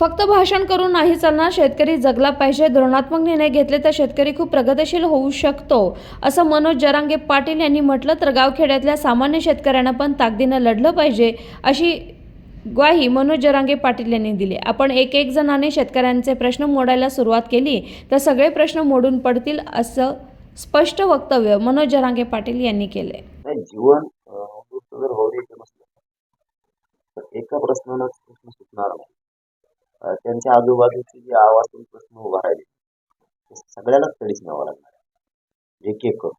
फक्त भाषण करून नाही चालणार शेतकरी जगला पाहिजे. धोरणात्मक निर्णय घेतले तर शेतकरी खूप प्रगतशील होऊ शकतो असं मनोज जरांगे पाटील यांनी म्हटलं तर गावखेड्यातल्या सामान्य शेतकऱ्यांना पण ताकदीनं लढलं पाहिजे अशी ग्वाही मनोज जरांगे पाटील यांनी दिली. आपण एक एक जणाने शेतकऱ्यांचे प्रश्न मोडायला सुरुवात केली तर सगळे प्रश्न मोडून पडतील असं स्पष्ट वक्तव्य मनोज जरांगे पाटील यांनी केले जीवन एका प्रश्नानंच प्रश्न सुटणार नाही. त्यांच्या आजूबाजूचे जे आवाजून प्रश्न उभा राहिले ते सगळ्यालाच तडीच न्यावं लागणार. आहे एक एक करून.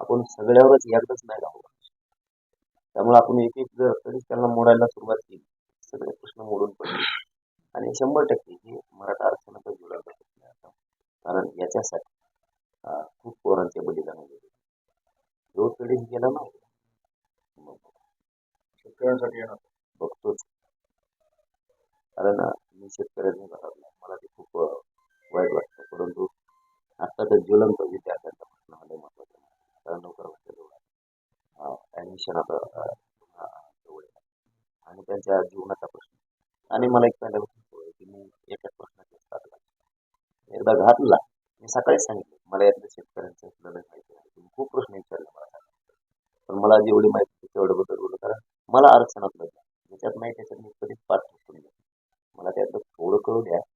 आपण सगळ्यावरच एकदाच नाही राहू. त्यामुळे आपण एक एक जर तडीच त्यांना मोडायला सुरुवात केली सगळे प्रश्न मोडून पडले. आणि शंभर टक्के हे मराठा आरक्षणाचा आता. कारण याच्यासाठी खूप पोरांचे बलिदान गेले जो तडीच गेला ना शेतकऱ्यांसाठी येणार. बघतोच. कारण शेतकऱ्यांनी घरात मला ते खूप वाईट वाटतं. परंतु आता तर ज्वलंत विद्यार्थ्यांचा प्रश्न हा लय महत्त्वाचा कारण लवकर जवळ ॲडमिशन आता जवळ आणि त्यांच्या जीवनाचा प्रश्न. आणि मला एक पहिल्यापासून सवय की मी एकाच प्रश्नाचे एकदा घातला. मी सकाळीच सांगितलं. मला यातल्या शेतकऱ्यांचं आपल्याला माहिती आहे. तुम्ही खूप प्रश्न विचारले मला पण मला जेवढी माहिती होती तेवढं बदल बोलू कारण मला आरक्षणात लढलं ज्याच्यात नाही त्याच्यात मी कधीच पाठ yeah.